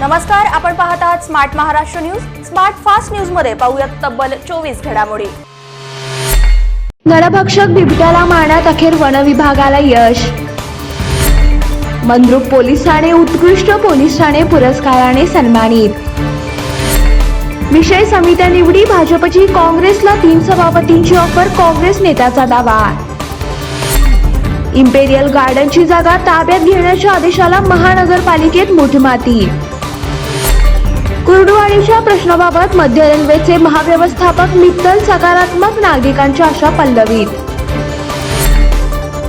नमस्कार आपण पाहत आहात smart Maharashtra news smart fast न्यूजमध्ये पाहूयात तब्बल चोवीस घडामोडी. नरभक्षक बिबट्याला मारण्यात अखेर वन विभागाला यश. मंद्रुप पोलीस ठाणे उत्कृष्ट पोलीस ठाणे पुरस्काराने सन्मानित. विषय समित्या निवडी भाजपची काँग्रेसला तीन सभापतींची ऑफर काँग्रेस नेत्याचा दावा. इम्पेरियल गार्डनची जागा ताब्यात घेण्याच्या आदेशाला महानगरपालिकेत मुठमाती. कुर्डुवाडीच्या प्रश्नाबाबत मध्य रेल्वेचे महाव्यवस्थापक मित्तल सकारात्मक नागरिकांच्या आशा पल्लवीत.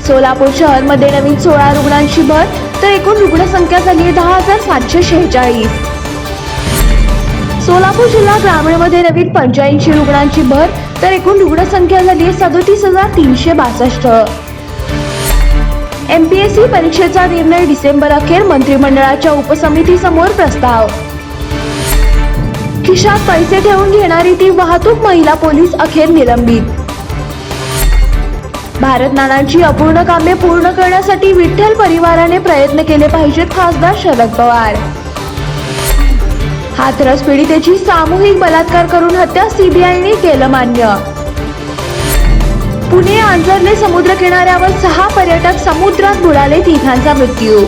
सोलापूर शहरमध्ये नवीन सोळा रुग्णांची भर तर एकूण रुग्णसंख्या झाली दहा हजार सातशे शेहेचाळीस. सोलापूर जिल्हा ग्रामीणमध्ये नवीन पंच्याऐंशी रुग्णांची भर तर एकूण रुग्णसंख्या झाली सदोतीस हजार तीनशे बासष्ट. एमपीएससी परीक्षेचा निर्णय डिसेंबर अखेर मंत्रिमंडळाच्या उपसमितीसमोर प्रस्ताव. खिशात पैसे ठेवून घेणारी ती वाहतूक महिला पोलीस अखेर निलंबित. भारत नानांची अपूर्ण कामे पूर्ण करण्यासाठी विठ्ठल परिवाराने प्रयत्न केले पाहिजेत खासदार शरद पवार. हाथरस पीडितेची सामूहिक बलात्कार करून हत्या सीबीआयने केलं मान्य. पुणे आंजर्ले समुद्र किनाऱ्यावर सहा पर्यटक समुद्रात बुडाले तिघांचा मृत्यू.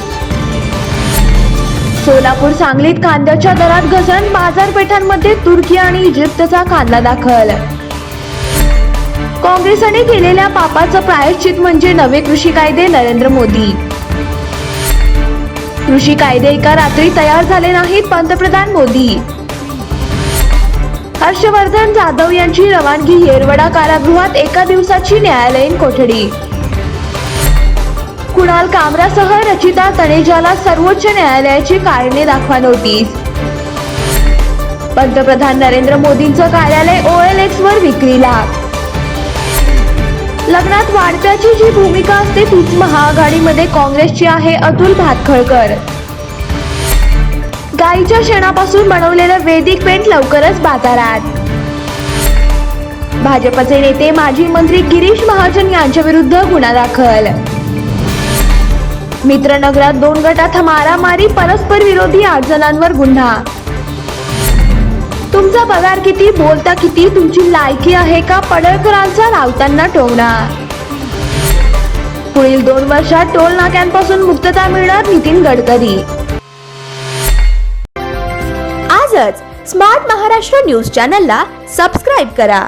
सोलापूर सांगलीत कांद्याच्या दरात घसरण बाजारपेठांमध्ये तुर्की आणि इजिप्तचा कांदा दाखल. काँग्रेसने केलेल्या पापाचं प्रायश्चित म्हणजे नवे कृषी कायदे नरेंद्र मोदी. कृषी कायदे एका रात्री तयार झाले नाहीत पंतप्रधान मोदी. हर्षवर्धन जाधव यांची रवानगी येरवडा कारागृहात एका दिवसाची न्यायालयीन कोठडी. कुणाल कामरासह रचिता तनेजाला सर्वोच्च न्यायालयाची कारणे दाखवा नोटीस. पंतप्रधान नरेंद्र मोदींचं कार्यालय ओएलएक्स वर विक्रीला. लग्नात वाढत्याची जी भूमिका असते तीच महाआघाडीमध्ये काँग्रेसची आहे अतुल भातखळकर. गाईच्या शेणापासून बनवलेलं वेदिक पेंट लवकरच बाजारात. भाजपचे नेते माजी मंत्री गिरीश महाजन यांच्या विरुद्ध गुन्हा दाखल. मित्रनगरात दोन गटात मारामारी परस्पर विरोधी आठ जणांवर गुन्हा. तुमचा पगार किती बोलता किती तुमची लायकी आहे का पडळकरांचा रावतांना टोमणा. पुढील दोन वर्षात टोल नाक्यांपासून मुक्तता मिळणार नितीन गडकरी. आजच स्मार्ट महाराष्ट्र न्यूज चॅनलला सबस्क्राईब करा.